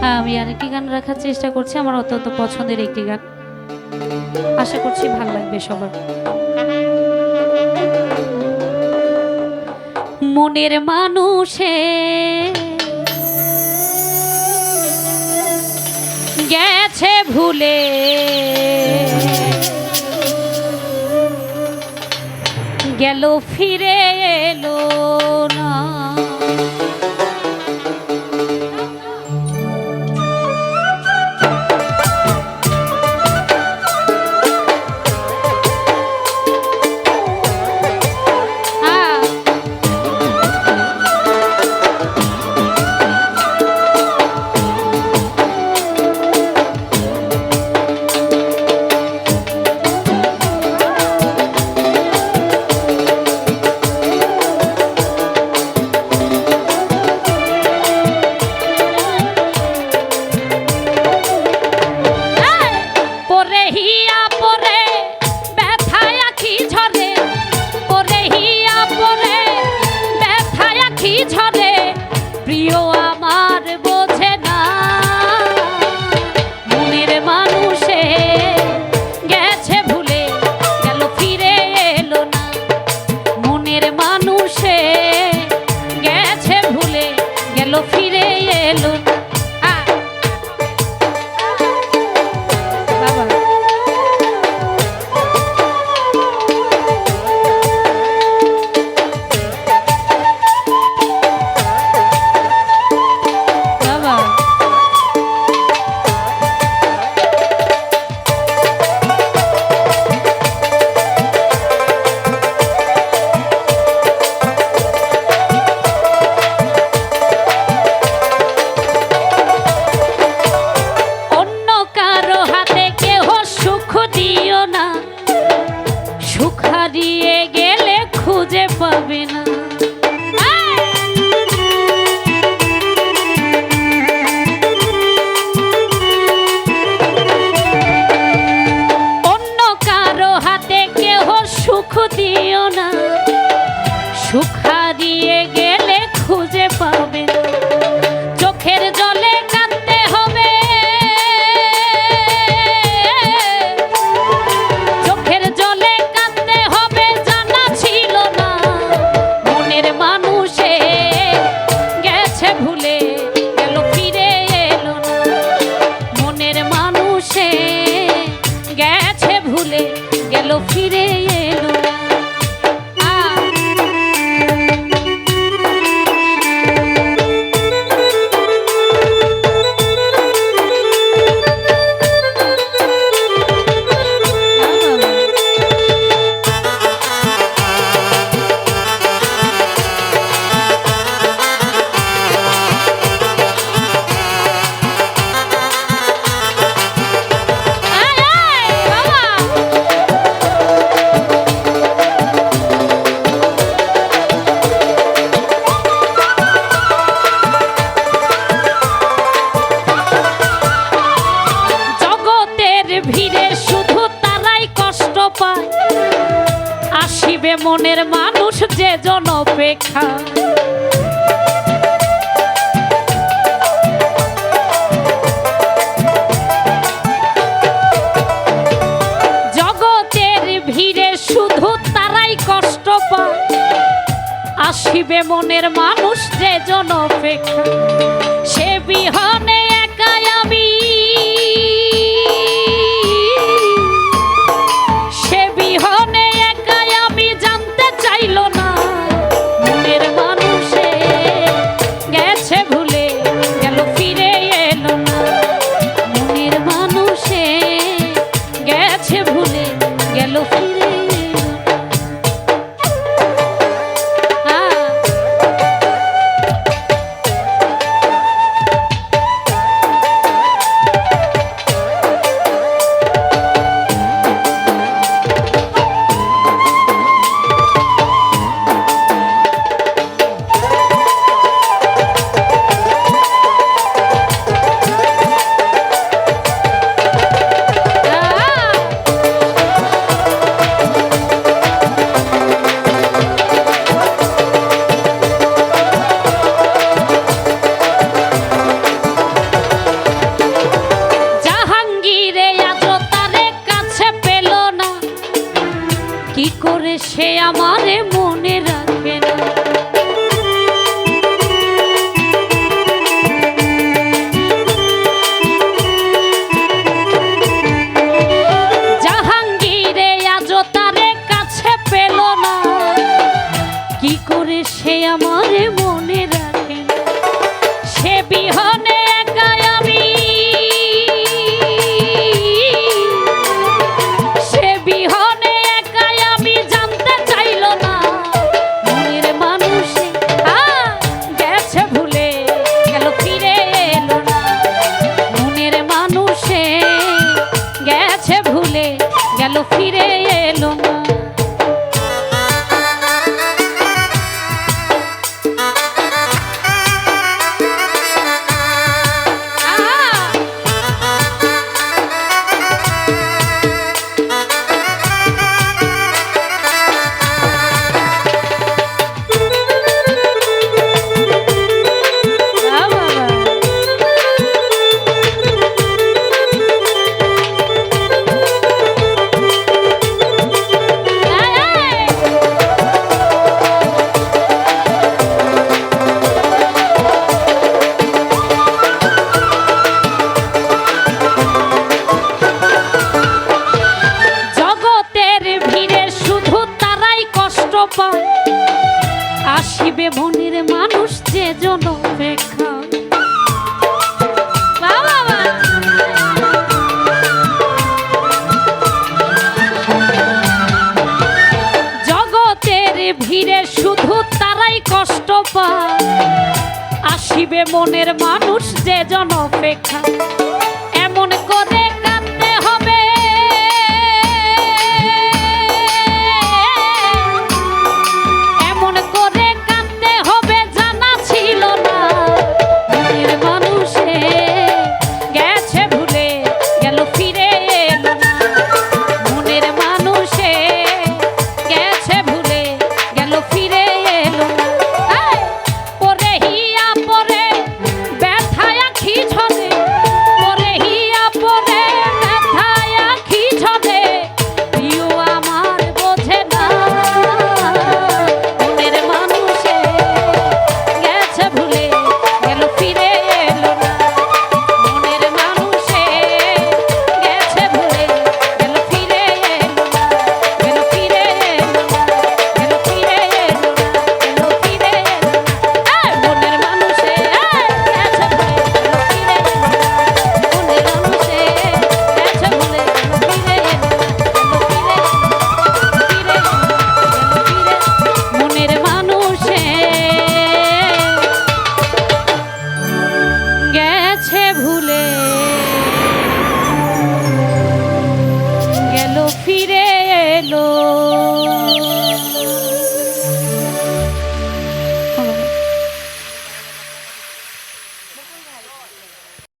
হ্যাঁ আমি আরেকটি গান রাখার চেষ্টা করছি। আমার অত্যন্ত পছন্দের একটি গান। আশা করছি ভালো লাগবে সবার। মনের মানুষে গেছে ভুলে গেল ফিরে এলো। সুখ দিও না। সুখ হারিয়ে গেলে খুঁজে পাবে চোখের জলে কাঁদতে হবে। চোখের জলে কাঁদতে হবে জানা ছিল না। মনের মানুষে গেছে ভুলে, গেল, ফিরে এলো না। মনের মানুষে গেছে ভুলে, গেল, ফিরে আসিবে মনের মানুষ যে জন অপেক্ষা। জগতের ভিড়ে শুধু তারাই কষ্ট পায়। আসিবে মনের মানুষ যে জন অপেক্ষা। সে বিহনে একাই আমি আমারে গেল ফিরে এলো। পায়। আসিবে বনের মানুষ যে জনবেক্ষা জগতের ভিড়ে শুধু তারাই কষ্ট পায়। আসিবে মনের মানুষ যে জন এমন করে